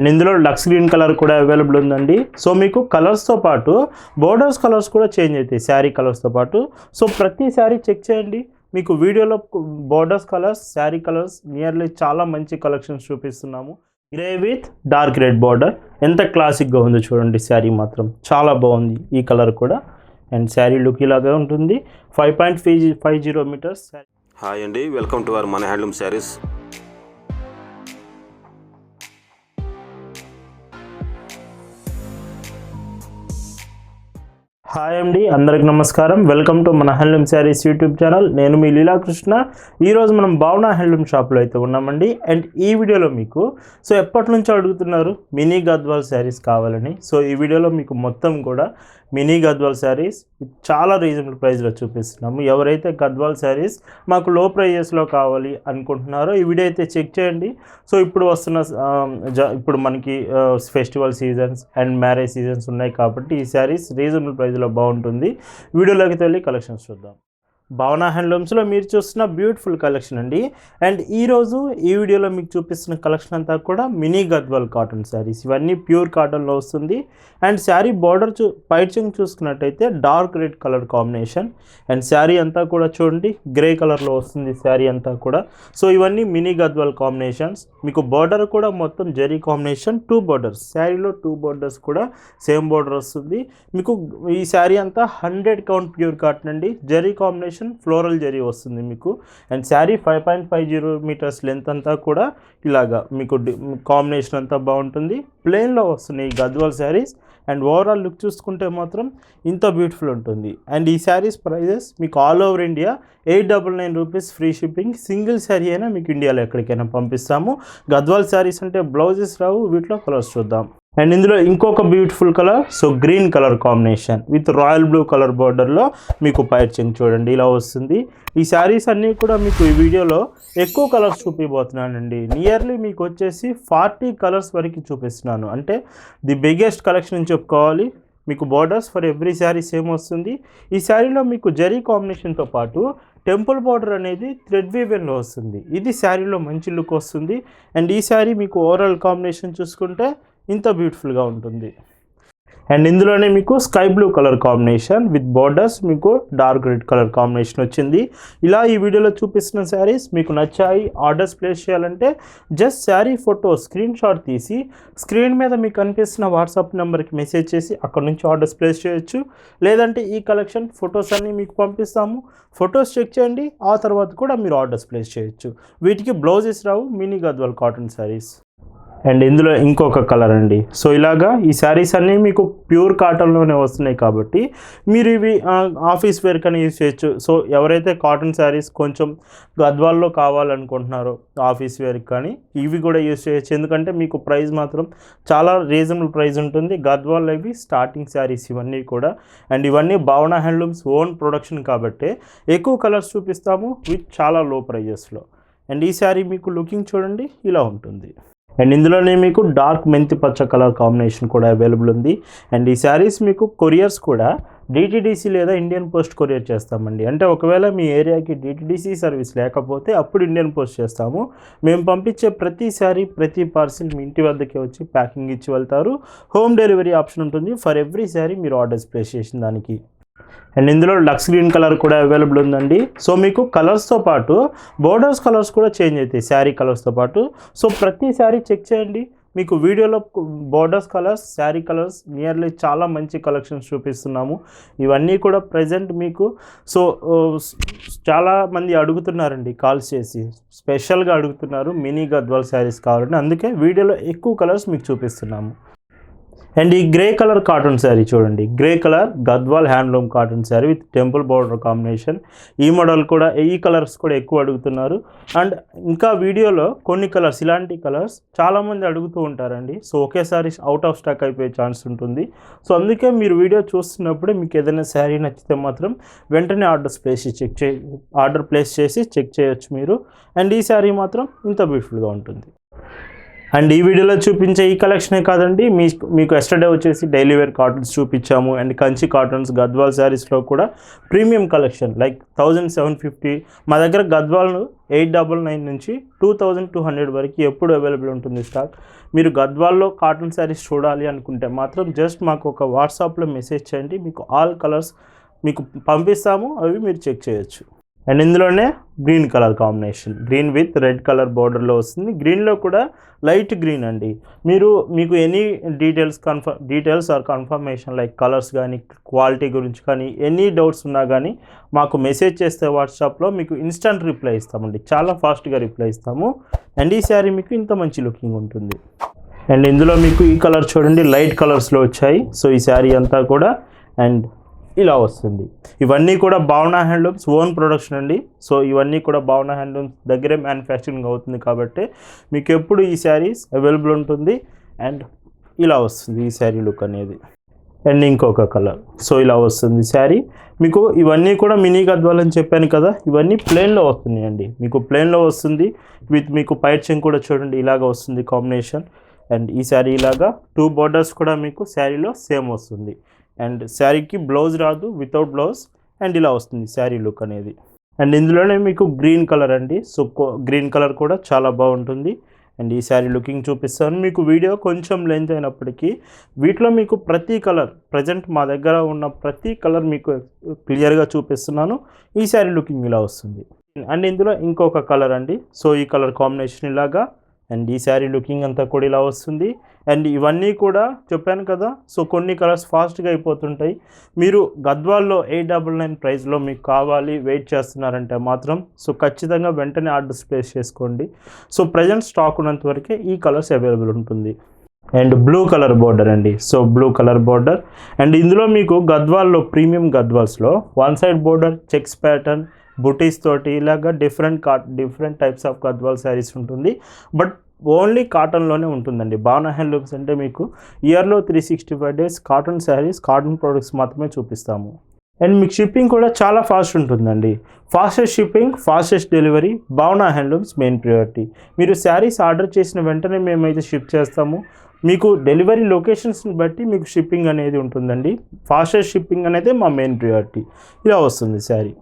And ఇందులో lux green colour కూడా available ఉందండి. సో మీకు కలర్స్తో పాటు బోర్డర్స్ కలర్స్ కూడా చేంజ్ అవుతాయి శారీ కలర్స్తో పాటు. సో ప్రతి శారీ చెక్ చేయండి. మీకు వీడియోలో borders colours sari colours nearly చాలా మంచి కలెక్షన్స్ చూపిస్తున్నాము. Grey with dark red border. ఎంత క్లాసిక్గా ఉందో చూడండి శారీ మాత్రం. చాలా బాగుంది ఈ కలర్ కూడా. అండ్ శారీ లుక్ ఇలాగే ఉంటుంది. Five point five five zero metres. Hi అండి. వెల్కమ్ టు అవర్ మన హ్యాండ్లూమ్ శారీస్. హాయ్ అండి అందరికి నమస్కారం. వెల్కమ్ టు మన హ్యాండ్లూమ్ శారీస్ యూట్యూబ్ ఛానల్ నేను మీ లీలాకృష్ణ. ఈరోజు మనం భావన హ్యాండ్లూమ్ షాప్లో అయితే ఉన్నామండి. అండ్ ఈ వీడియోలో మీకు సో ఎప్పటి నుంచో అడుగుతున్నారు? మినీ గద్వాల్ శారీస్ కావాలని. సో ఈ వీడియోలో మీకు మొత్తం కూడా మినీ గద్వాల్ శారీస్ చాలా రీజనబుల్ ప్రైస్లో చూపిస్తున్నాము. ఎవరైతే గద్వాల్ శారీస్ మాకు లో ప్రైజెస్లో కావాలి అనుకుంటున్నారో ఈ వీడియో అయితే చెక్ చేయండి. సో ఇప్పుడు వస్తున్న ఇప్పుడు మనకి festival seasons and marriage seasons ఉన్నాయి కాబట్టి ఈ శారీస్ రీజనబుల్ ప్రైస్లో బాగుంటుంది. వీడియోలోకి వెళ్ళి కలెక్షన్స్ చూద్దాం. భావన హ్యాండ్లూమ్స్లో మీరు చూస్తున్న బ్యూటిఫుల్ కలెక్షన్ అండి. అండ్ ఈరోజు ఈ వీడియోలో మీకు చూపిస్తున్న కలెక్షన్ అంతా కూడా మినీ గద్వాల్ కాటన్ శారీస్. ఇవన్నీ ప్యూర్ కాటన్లో వస్తుంది. అండ్ శారీ బార్డర్ చూ పైచింగ్ చూసుకున్నట్టయితే dark red colour combination. And sari అంతా కూడా చూడండి గ్రే కలర్లో వస్తుంది శారీ అంతా కూడా. సో ఇవన్నీ మినీ గద్వాల్ కాంబినేషన్స్. మీకు బార్డర్ కూడా మొత్తం జరీ కాంబినేషన్ టూ బార్డర్స్. శారీలో టూ బార్డర్స్ కూడా సేమ్ బార్డర్ వస్తుంది. మీకు ఈ శారీ అంతా హండ్రెడ్ కౌంట్ ప్యూర్ కాటన్ అండి. జరీ కాంబినేషన్ ఫ్లోరల్ జరీ వస్తుంది మీకు. And sari five point five zero metres length అంతా కూడా ఇలాగా మీకు కాంబినేషన్ అంతా బాగుంటుంది. ప్లెయిన్లో వస్తున్నాయి ఈ Gadwal saris. And overall look చూసుకుంటే మాత్రం ఇంత బ్యూటిఫుల్ ఉంటుంది. అండ్ ఈ శారీస్ ప్రైజెస్ మీకు all over India eight double nine rupees free shipping. Single sari అయినా మీకు ఇండియాలో ఎక్కడికైనా పంపిస్తాము. గద్వాల్ శారీస్ అంటే బ్లౌజెస్ రావు వీటిలో కలర్స్ చూద్దాం. అండ్ ఇందులో ఇంకొక beautiful colour so green colour combination with royal blue colour బార్డర్లో మీకు పైర్చింగ్ చూడండి ఇలా వస్తుంది. ఈ శారీస్ అన్నీ కూడా మీకు ఈ వీడియోలో ఎక్కువ కలర్స్ చూపిపోతున్నానండి నియర్లీ మీకు వచ్చేసి ఫార్టీ కలర్స్ వరకు చూపిస్తున్నాను. అంటే ది బిగ్గెస్ట్ కలెక్షన్ అని చెప్పుకోవాలి. మీకు borders for every sari same వస్తుంది. ఈ శారీలో మీకు జరీ కాంబినేషన్తో పాటు టెంపుల్ బార్డర్ అనేది థ్రెడ్ వీవెన్లో వస్తుంది. ఇది శారీలో మంచి లుక్ వస్తుంది. అండ్ ఈ శారీ మీకు ఓవరాల్ కాంబినేషన్ చూసుకుంటే ఇంత బ్యూటిఫుల్గా ఉంటుంది. అండ్ ఇందులోనే మీకు sky blue colour combination with borders మీకు డార్క్ రెడ్ కలర్ కాంబినేషన్ వచ్చింది. ఇలా ఈ వీడియోలో చూపిస్తున్న శారీస్ మీకు నచ్చాయి ఆర్డర్స్ ప్లేస్ చేయాలంటే just sari photo screenshot తీసి స్క్రీన్ మీద మీకు కనిపిస్తున్న వాట్సాప్ నెంబర్కి మెసేజ్ చేసి అక్కడ నుంచి ఆర్డర్స్ ప్లేస్ చేయొచ్చు. లేదంటే ఈ కలెక్షన్ ఫొటోస్ అన్నీ మీకు పంపిస్తాము. ఫొటోస్ చెక్ చేయండి ఆ తర్వాత కూడా మీరు ఆర్డర్స్ ప్లేస్ చేయొచ్చు. వీటికి blouses Rao mini Gadwal cotton saris. And ఇందులో ఇంకొక కలర్ అండి. సో ఇలాగా ఈ శారీస్ అన్నీ మీకు ప్యూర్ కాటన్లోనే వస్తున్నాయి కాబట్టి మీరు ఇవి ఆఫీస్ వేర్ కానీ యూజ్ చేయొచ్చు. సో ఎవరైతే కాటన్ శారీస్ కొంచెం గద్వాల్లో కావాలనుకుంటున్నారో ఆఫీస్ వేర్ కానీ ఇవి కూడా యూజ్ చేయొచ్చు. ఎందుకంటే మీకు ప్రైస్ మాత్రం చాలా రీజనబుల్ ప్రైస్ ఉంటుంది. గద్వాల్ ఇవి స్టార్టింగ్ శారీస్ ఇవన్నీ కూడా. అండ్ ఇవన్నీ భావన హ్యాండ్లూమ్స్ ఓన్ ప్రొడక్షన్ కాబట్టి ఎక్కువ కలర్స్ చూపిస్తాము విత్ చాలా లో ప్రైజెస్లో. అండ్ ఈ శారీ మీకు లుకింగ్ చూడండి ఇలా ఉంటుంది. అండ్ ఇందులోనే మీకు డార్క్ మెంతి పచ్చ కలర్ కాంబినేషన్ కూడా అవైలబుల్ ఉంది. అండ్ ఈ శారీస్ మీకు కొరియర్స్ కూడా డిటీడీసీ లేదా ఇండియన్ పోస్ట్ కొరియర్ చేస్తామండి. అంటే ఒకవేళ మీ ఏరియాకి డిటీడీసీ సర్వీస్ లేకపోతే అప్పుడు ఇండియన్ పోస్ట్ చేస్తాము. మేము పంపించే ప్రతి శారీ ప్రతి పార్సిల్ మీ ఇంటి వద్దకే వచ్చి ప్యాకింగ్ ఇచ్చి వెళ్తారు. హోమ్ డెలివరీ ఆప్షన్ ఉంటుంది. ఫర్ ఎవ్రీ శారీ మీరు ఆర్డర్స్ ప్లేస్ చేసిన దానికి. అండ్ ఇందులో లక్స్ గ్రీన్ కలర్ కూడా అవైలబుల్ ఉందండి. సో మీకు కలర్స్తో పాటు బోర్డర్స్ కలర్స్ కూడా చేంజ్ అవుతాయి శారీ కలర్స్తో పాటు. సో ప్రతి శారీ చెక్ చేయండి. మీకు వీడియోలో borders colours sari colours nearly చాలా మంచి కలెక్షన్స్ చూపిస్తున్నాము. ఇవన్నీ కూడా ప్రజెంట్ మీకు. సో చాలా మంది అడుగుతున్నారండి కాల్స్ చేసి. స్పెషల్గా అడుగుతున్నారు మినీ గద్వాల్ శారీస్ కావాలని. అందుకే వీడియోలో ఎక్కువ కలర్స్ మీకు చూపిస్తున్నాము. అండ్ ఈ గ్రే కలర్ కాటన్ శారీ చూడండి. Grey colour Gadwal handloom cotton sari with temple border combination. ఈ మోడల్ కూడా ఈ కలర్స్ కూడా ఎక్కువ అడుగుతున్నారు. అండ్ ఇంకా వీడియోలో కొన్ని కలర్స్ ఇలాంటి కలర్స్ చాలామంది అడుగుతూ ఉంటారండి. సో ఒకేసారి అవుట్ ఆఫ్ స్టాక్ అయిపోయే ఛాన్స్ ఉంటుంది. సో అందుకే మీరు వీడియో చూస్తున్నప్పుడే మీకు ఏదైనా శారీ నచ్చితే మాత్రం వెంటనే ఆర్డర్స్ ప్లేస్ చేసి చెక్ చే ఆర్డర్ ప్లేస్ చేసి చెక్ చేయొచ్చు మీరు. అండ్ ఈ శారీ మాత్రం ఇంత బ్యూటిఫుల్గా ఉంటుంది. అండ్ ఈ వీడియోలో చూపించే ఈ కలెక్షనే కాదండి మీ మీకు ఎస్టర్డే వచ్చేసి డైలీ వేర్ కాటన్స్ చూపించాము. అండ్ కంచి కాటన్స్ గద్వాల్ శారీస్లో కూడా premium collection like thousand seven fifty మా దగ్గర గద్వాల్ ఎయిట్ డబల్ నైన్ నుంచి టూ థౌజండ్ టూ హండ్రెడ్ వరకు ఎప్పుడు అవైలబుల్ ఉంటుంది స్టాక్ మీరు గద్వాల్లో కాటన్ శారీస్ చూడాలి అనుకుంటే మాత్రం జస్ట్ మాకు ఒక వాట్సాప్లో మెసేజ్ చేయండి. మీకు ఆల్ కలర్స్ మీకు పంపిస్తాము అవి మీరు చెక్ చేయొచ్చు. అండ్ ఇందులోనే green colour combination. Green with red colour బార్డర్లో వస్తుంది. గ్రీన్లో కూడా లైట్ గ్రీన్ అండి. మీరు మీకు any details confirm details or confirmation like colours కానీ క్వాలిటీ గురించి కానీ ఎనీ డౌట్స్ ఉన్నా కానీ మాకు మెసేజ్ చేస్తే వాట్సాప్లో మీకు ఇన్స్టంట్ రిప్లై ఇస్తామండి. చాలా ఫాస్ట్గా రిప్లై ఇస్తాము. అండ్ ఈ శారీ మీకు ఇంత మంచి లుకింగ్ ఉంటుంది. అండ్ ఇందులో మీకు ఈ కలర్ చూడండి లైట్ కలర్స్లో వచ్చాయి. సో ఈ శారీ అంతా కూడా అండ్ ఇలా వస్తుంది. ఇవన్నీ కూడా భావన హ్యాండ్లూమ్స్ ఓన్ ప్రొడక్షన్ అండి. సో ఇవన్నీ కూడా భావన హ్యాండ్లూమ్స్ దగ్గరే మ్యానుఫ్యాక్చరింగ్ అవుతుంది కాబట్టి మీకు ఎప్పుడు ఈ శారీస్ అవైలబుల్ ఉంటుంది. అండ్ ఇలా వస్తుంది ఈ శారీ లుక్ అనేది. అండ్ ఇంకొక కలర్ సో ఇలా వస్తుంది శారీ. మీకు ఇవన్నీ కూడా మినీ గద్వాల్ అని చెప్పాను కదా ఇవన్నీ ప్లేన్లో వస్తున్నాయండి. మీకు ప్లేన్లో వస్తుంది. విత్ మీకు పైచింగ్ కూడా చూడండి ఇలాగ వస్తుంది కాంబినేషన్ అండ్ ఈ శారీ ఇలాగా టూ బోర్డర్స్ కూడా మీకు శారీలో సేమ్ వస్తుంది. అండ్ శారీకి బ్లౌజ్ రాదు వితౌట్ బ్లౌజ్ అండ్ ఇలా వస్తుంది శారీ లుక్ అనేది. అండ్ ఇందులోనే మీకు గ్రీన్ కలర్ అండి. సో గ్రీన్ కలర్ కూడా చాలా బాగుంటుంది. అండ్ ఈ శారీ లుకింగ్ చూపిస్తాను. మీకు వీడియో కొంచెం లెంత్ అయినప్పటికీ వీటిలో మీకు ప్రతి కలర్ ప్రజెంట్ మా దగ్గర ఉన్న ప్రతి కలర్ మీకు క్లియర్గా చూపిస్తున్నాను. ఈ శారీ లుకింగ్ ఇలా వస్తుంది. అండ్ ఇందులో ఇంకొక కలర్ అండి. సో ఈ కలర్ కాంబినేషన్ ఇలాగా అండ్ ఈ శారీ లుకింగ్ అంతా కూడా ఇలా వస్తుంది. అండ్ ఇవన్నీ కూడా చెప్పాను కదా సో కొన్ని కలర్స్ ఫాస్ట్గా అయిపోతుంటాయి. మీరు గద్వాల్లో ఎయిట్ డబల్ నైన్ ప్రైస్లో మీకు కావాలి వెయిట్ చేస్తున్నారంటే మాత్రం సో ఖచ్చితంగా వెంటనే ఆర్డర్స్ ప్లేస్ చేసుకోండి. సో ప్రజెంట్ స్టాక్ ఉన్నంత వరకే ఈ కలర్స్ అవైలబుల్ ఉంటుంది. అండ్ బ్లూ కలర్ బార్డర్ అండి so blue colour border and ఇందులో మీకు గద్వాల్లో premium గద్వాల్స్లో one side border checks pattern butis తోటి ఇలాగా డిఫరెంట్ కా different types of Gadwal saris ఉంటుంది. బట్ ఓన్లీ కాటన్లోనే ఉంటుందండి. భావన హ్యాండ్లూమ్స్ అంటే మీకు ఇయర్లో three sixty five days cotton saris cotton products మాత్రమే చూపిస్తాము. అండ్ మీకు షిప్పింగ్ కూడా చాలా ఫాస్ట్ ఉంటుందండి. Fastest shipping fastest delivery Bhavana handlooms main priority మీరు శారీస్ ఆర్డర్ చేసిన వెంటనే మేమైతే షిప్ చేస్తాము. మీకు డెలివరీ లొకేషన్స్ని బట్టి మీకు షిప్పింగ్ అనేది ఉంటుందండి. ఫాస్టెస్ట్ షిప్పింగ్ అనేది మా మెయిన్ ప్రియారిటీ ఇలా వస్తుంది శారీ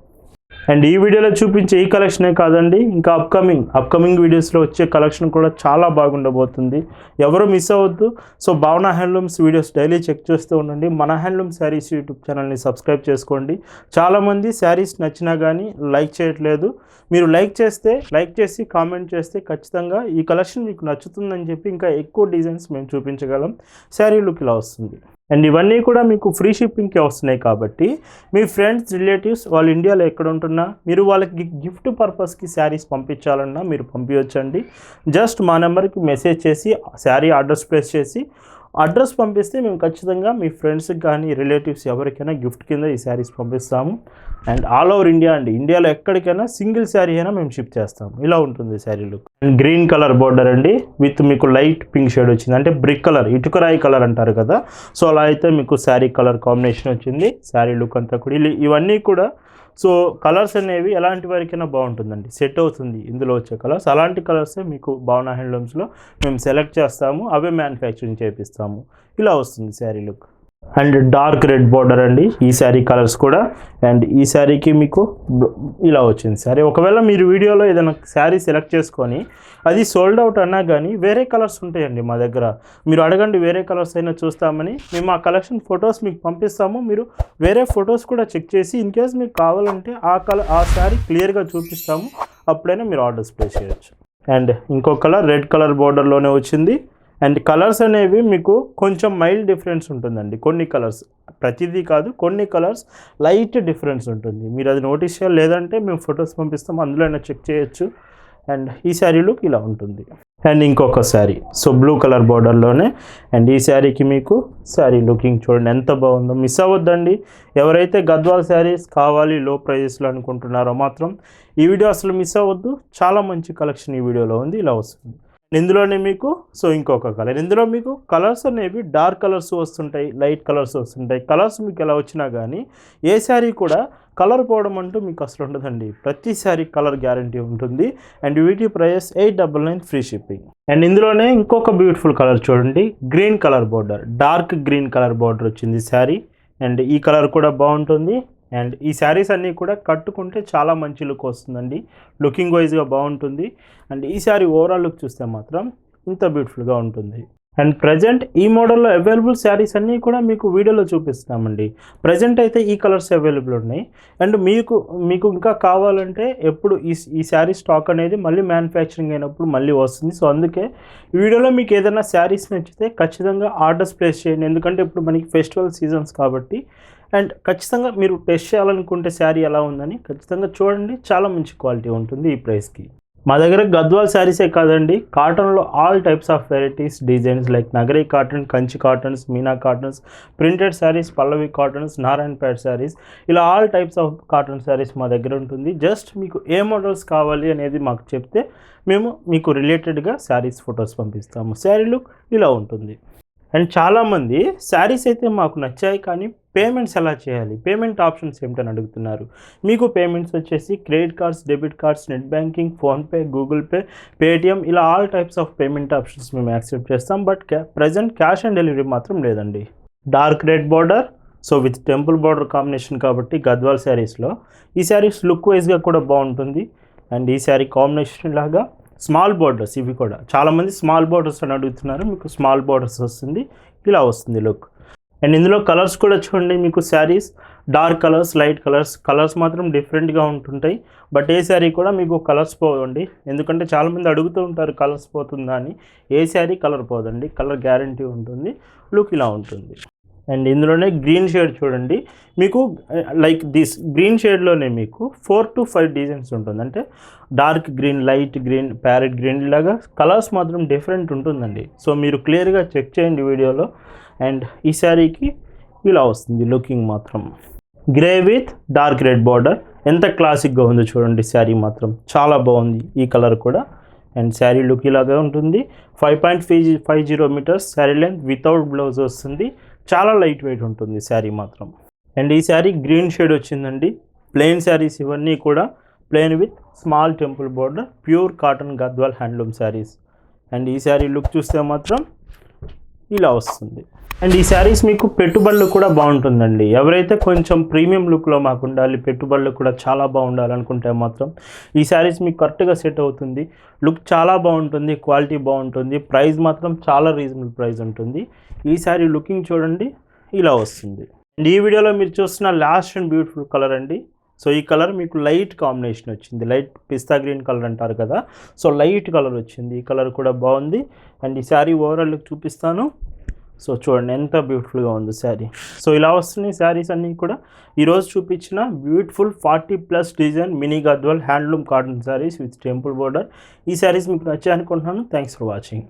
అండ్ ఈ వీడియోలో చూపించే ఈ కలెక్షనే కాదండి ఇంకా అప్కమింగ్ అప్కమింగ్ వీడియోస్లో వచ్చే కలెక్షన్ కూడా చాలా బాగుండబోతుంది. ఎవరు మిస్ అవ్వద్దు. సో భావన హ్యాండ్లూమ్స్ వీడియోస్ డైలీ చెక్ చేస్తూ ఉండండి. మన హ్యాండ్లూమ్ శారీస్ యూట్యూబ్ ఛానల్ని సబ్స్క్రైబ్ చేసుకోండి. చాలామంది శారీస్ నచ్చినా కానీ లైక్ చేయట్లేదు. మీరు లైక్ చేస్తే లైక్ చేసి కామెంట్ చేస్తే ఖచ్చితంగా ఈ కలెక్షన్ మీకు నచ్చుతుందని చెప్పి ఇంకా ఎక్కువ డిజైన్స్ మేము చూపించగలం. శారీ లుక్ ఇలా వస్తుంది. అండ్ ఇవన్నీ కూడా మీకు ఫ్రీ షిప్పింగ్కి వస్తున్నాయి కాబట్టి మీ ఫ్రెండ్స్ రిలేటివ్స్ వాళ్ళు ఇండియాలో ఎక్కడ ఉంటున్నా మీరు వాళ్ళకి గిఫ్ట్ పర్పస్కి శారీస్ పంపించాలన్నా మీరు పంపించండి జస్ట్ మా నెంబర్కి మెసేజ్ చేసి శారీ అడ్రస్ ప్లేస్ చేసి అడ్రస్ పంపిస్తే మేము ఖచ్చితంగా మీ ఫ్రెండ్స్కి కానీ రిలేటివ్స్ ఎవరికైనా గిఫ్ట్ కింద ఈ శారీస్ పంపిస్తాము. అండ్ ఆల్ ఓవర్ ఇండియా అండి. ఇండియాలో ఎక్కడికైనా సింగిల్ శారీ అయినా మేము షిప్ చేస్తాము. ఇలా ఉంటుంది sari look and green colour border అండి. విత్ మీకు లైట్ పింక్ షేడ్ వచ్చింది. అంటే బ్రిక్ కలర్ ఇటుకరాయి కలర్ అంటారు కదా. సో అలా అయితే మీకు శారీ కలర్ కాంబినేషన్ వచ్చింది. శారీ లుక్ అంతా కూడా. ఇవన్నీ కూడా సో కలర్స్ అనేవి ఎలాంటి వారికైనా బాగుంటుందండి. సెట్ అవుతుంది ఇందులో వచ్చే కలర్స్. అలాంటి కలర్సే మీకు భావన హ్యాండ్లూమ్స్లో మేము సెలెక్ట్ చేస్తాము అవే మ్యానుఫ్యాక్చరింగ్ చేపిస్తాము. ఇలా వస్తుంది sari look. And dark red border అండి. ఈ శారీ కలర్స్ కూడా. అండ్ ఈ శారీకి మీకు ఇలా వచ్చింది శారీ. ఒకవేళ మీరు వీడియోలో ఏదైనా శారీ సెలెక్ట్ చేసుకొని అది సోల్డ్ అవుట్ అన్నా కానీ వేరే కలర్స్ ఉంటాయండి మా దగ్గర. మీరు అడగండి వేరే కలర్స్ అయినా చూస్తామని. మేము ఆ కలెక్షన్ ఫొటోస్ మీకు పంపిస్తాము. మీరు వేరే ఫొటోస్ కూడా చెక్ చేసి ఇన్ కేస్ మీకు కావాలంటే ఆ కలర్ ఆ శారీ క్లియర్గా చూపిస్తాము. అప్పుడైనా మీరు ఆర్డర్స్ ప్లేస్ చేయొచ్చు. అండ్ ఇంకో కలర్ రెడ్ కలర్ బార్డర్లోనే వచ్చింది. అండ్ కలర్స్ అనేవి మీకు కొంచెం మైల్డ్ డిఫరెన్స్ ఉంటుందండి. కొన్ని కలర్స్ ప్రతిదీ కాదు కొన్ని కలర్స్ లైట్ డిఫరెన్స్ ఉంటుంది. మీరు అది నోటీస్ చేయాలి. లేదంటే మేము ఫొటోస్ పంపిస్తాం. అందులో అయినా చెక్ చేయొచ్చు. అండ్ ఈ శారీ లుక్ ఇలా ఉంటుంది. అండ్ ఇంకొక శారీ సో బ్లూ కలర్ బార్డర్లోనే అండ్ ఈ శారీకి మీకు శారీ లుకింగ్ చూడండి. ఎంత బాగుందో. మిస్ అవ్వద్దండి. ఎవరైతే గద్వాల్ శారీస్ కావాలి లో ప్రైజెస్లో అనుకుంటున్నారో మాత్రం ఈ వీడియో అసలు మిస్ అవ్వద్దు. చాలా మంచి కలెక్షన్ ఈ వీడియోలో ఉంది. ఇలా వస్తుంది. ఇందులోనే మీకు సో ఇంకొక కలర్ ఇందులో మీకు కలర్స్ అనేవి డార్క్ కలర్స్ వస్తుంటాయి లైట్ కలర్స్ వస్తుంటాయి. కలర్స్ మీకు ఎలా వచ్చినా కానీ ఏ శారీ కూడా కలర్ పోవడం అంటూ మీకు అసలు ఉండదండి. ప్రతి శారీ కలర్ గ్యారంటీ ఉంటుంది. అండ్ వీటి price eight double nine free shipping and ఇందులోనే ఇంకొక బ్యూటిఫుల్ కలర్ చూడండి. Green colour border dark green colour border వచ్చింది శారీ అండ్ ఈ కలర్ కూడా బాగుంటుంది. అండ్ ఈ శారీస్ అన్నీ కూడా కట్టుకుంటే చాలా మంచి లుక్ వస్తుందండి. లుకింగ్ వైజ్గా బాగుంటుంది. అండ్ ఈ శారీ ఓవరాల్ లుక్ చూస్తే మాత్రం ఇంత బ్యూటిఫుల్గా ఉంటుంది. అండ్ ప్రజెంట్ ఈ మోడల్లో అవైలబుల్ శారీస్ అన్నీ కూడా మీకు వీడియోలో చూపిస్తామండి. ప్రజెంట్ అయితే ఈ కలర్స్ అవైలబుల్ ఉన్నాయి. అండ్ మీకు మీకు ఇంకా కావాలంటే ఎప్పుడు ఈ ఈ శారీ స్టాక్ అనేది మళ్ళీ మ్యానుఫ్యాక్చరింగ్ అయినప్పుడు మళ్ళీ వస్తుంది. సో అందుకే ఈ వీడియోలో మీకు ఏదైనా శారీస్ నచ్చితే ఖచ్చితంగా ఆర్డర్స్ ప్లేస్ చేయండి. ఎందుకంటే ఇప్పుడు మనకి ఫెస్టివల్ సీజన్స్ కాబట్టి అండ్ ఖచ్చితంగా మీరు టెస్ట్ చేయాలనుకుంటే శారీ ఎలా ఉందని ఖచ్చితంగా చూడండి. చాలా మంచి క్వాలిటీ ఉంటుంది ఈ ప్రైస్కి మా దగ్గర గద్వాల్ శారీసే కాదండి. కాటన్లో all types of varieties designs like Nagari cotton Kanchi cottons Meena cottons printed saris Pallavi cottons Narayanpet saris ఇలా all types of cotton saris మా దగ్గర ఉంటుంది. జస్ట్ మీకు ఏ మోడల్స్ కావాలి అనేది మాకు చెప్తే మేము మీకు రిలేటెడ్గా శారీస్ ఫొటోస్ పంపిస్తాము. శారీ లుక్ ఇలా ఉంటుంది. అండ్ చాలామంది శారీస్ అయితే మాకు నచ్చాయి కానీ పేమెంట్స్ ఎలా చేయాలి? పేమెంట్ ఆప్షన్స్ ఏమిటని అడుగుతున్నారు. మీకు పేమెంట్స్ వచ్చేసి credit cards debit cards net banking PhonePe Google Pay Paytm ఇలా all types of payment options మేము యాక్సెప్ట్ చేస్తాం. బట్ క్యా ప్రజెంట్ క్యాష్ ఆన్ డెలివరీ మాత్రం లేదండి. Dark red border so with temple border combination కాబట్టి గద్వాల్ శారీస్లో ఈ శారీస్ లుక్ వైజ్గా కూడా బాగుంటుంది. అండ్ ఈ శారీ కాంబినేషన్ లాగా స్మాల్ బోర్డర్స్ ఇవి కూడా. చాలామంది స్మాల్ బోర్డర్స్ అని అడుగుతున్నారు. మీకు స్మాల్ బోర్డర్స్ వస్తుంది. ఇలా వస్తుంది లుక్. అండ్ ఇందులో కలర్స్ కూడా చూడండి. మీకు saris dark colours light colours colours మాత్రం డిఫరెంట్గా ఉంటుంటాయి. బట్ ఏ శారీ కూడా మీకు కలర్స్ పోవండి. ఎందుకంటే చాలామంది అడుగుతూ ఉంటారు కలర్స్ పోతుందా అని. ఏ శారీ కలర్ పోదండి? కలర్ గ్యారంటీ ఉంటుంది. లుక్ ఇలా ఉంటుంది. అండ్ ఇందులోనే గ్రీన్ షేడ్ చూడండి. మీకు లైక్ దిస్ గ్రీన్ షేడ్లోనే మీకు ఫోర్ టు ఫైవ్ డిజైన్స్ ఉంటుంది. అంటే dark green light green parrot green లాగా కలర్స్ మాత్రం డిఫరెంట్ ఉంటుందండి. సో మీరు క్లియర్గా చెక్ చేయండి వీడియోలో. అండ్ ఈ శారీకి ఇలా వస్తుంది లుకింగ్ మాత్రం. Grey with dark red border ఎంత క్లాసిక్గా ఉందో చూడండి శారీ మాత్రం. చాలా బాగుంది ఈ కలర్ కూడా. అండ్ శారీ లుక్ ఇలాగే ఉంటుంది. Five point five five zero metres sari length without blouse వస్తుంది. చాలా లైట్ వెయిట్ ఉంటుంది శారీ మాత్రం. అండ్ ఈ శారీ గ్రీన్ షేడ్ వచ్చిందండి. ప్లెయిన్ శారీస్ ఇవన్నీ కూడా plain with small temple border pure cotton Gadwal handloom saris. And ఈ శారీ లుక్ చూస్తే మాత్రం ఇలా వస్తుంది. అండ్ ఈ శారీస్ మీకు పెట్టుబడులు కూడా బాగుంటుందండి. ఎవరైతే కొంచెం ప్రీమియం లుక్లో మాకు ఉండాలి పెట్టుబడులు కూడా చాలా బాగుండాలనుకుంటే మాత్రం ఈ శారీస్ మీకు కరెక్ట్గా సెట్ అవుతుంది. లుక్ చాలా బాగుంటుంది క్వాలిటీ బాగుంటుంది ప్రైస్ మాత్రం చాలా రీజనబుల్ ప్రైస్ ఉంటుంది. ఈ శారీ లుకింగ్ చూడండి ఇలా వస్తుంది. అండ్ ఈ వీడియోలో మీరు చూస్తున్న లాస్ట్ అండ్ బ్యూటిఫుల్ కలర్ అండి. సో ఈ కలర్ మీకు లైట్ కాంబినేషన్ వచ్చింది. లైట్ పిస్తా గ్రీన్ కలర్ అంటారు కదా. సో లైట్ కలర్ వచ్చింది. ఈ కలర్ కూడా బాగుంది. అండ్ ఈ శారీ ఓవరాల్ లుక్ చూపిస్తాను. సో చూడండి ఎంత బ్యూటిఫుల్గా ఉంది శారీ. సో ఇలా వస్తున్నాయి శారీస్ అన్నీ కూడా. ఈరోజు చూపించిన beautiful forty plus design mini Gadwal handloom cotton saris with temple border. ఈ శారీస్ మీకు నచ్చాయి అనుకుంటున్నాను. Thanks for watching.